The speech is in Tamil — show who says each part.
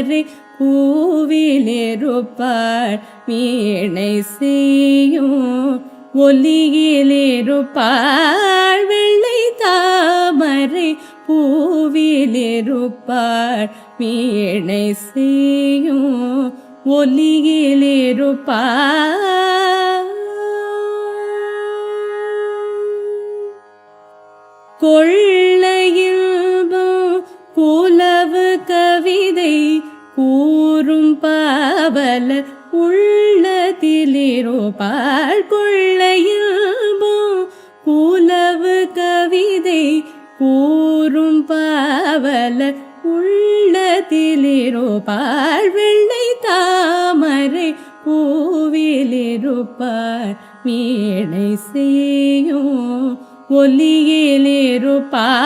Speaker 1: தாமரை பூவிலிருப்பாள் வீணை செய்யும் ஒலியிலிருப்பாள் வெள்ளை தாமரை பூவிலிருப்பாள் வீணை செய்யும் ஒலியிலிருப்பாள் கொள்ளையில்பம் புலவு கவிதை கூறும் பாவல உள்ளதிலிருப்பாள் கொள்ளையில்பம் புலவு கவிதை கூறும் பாவல உள்ளதிலிருப்பாள் வெள்ளை தாமரை பூவிலிருப்பார். வீணை செய்யும் ஒலியிலிருப்பார்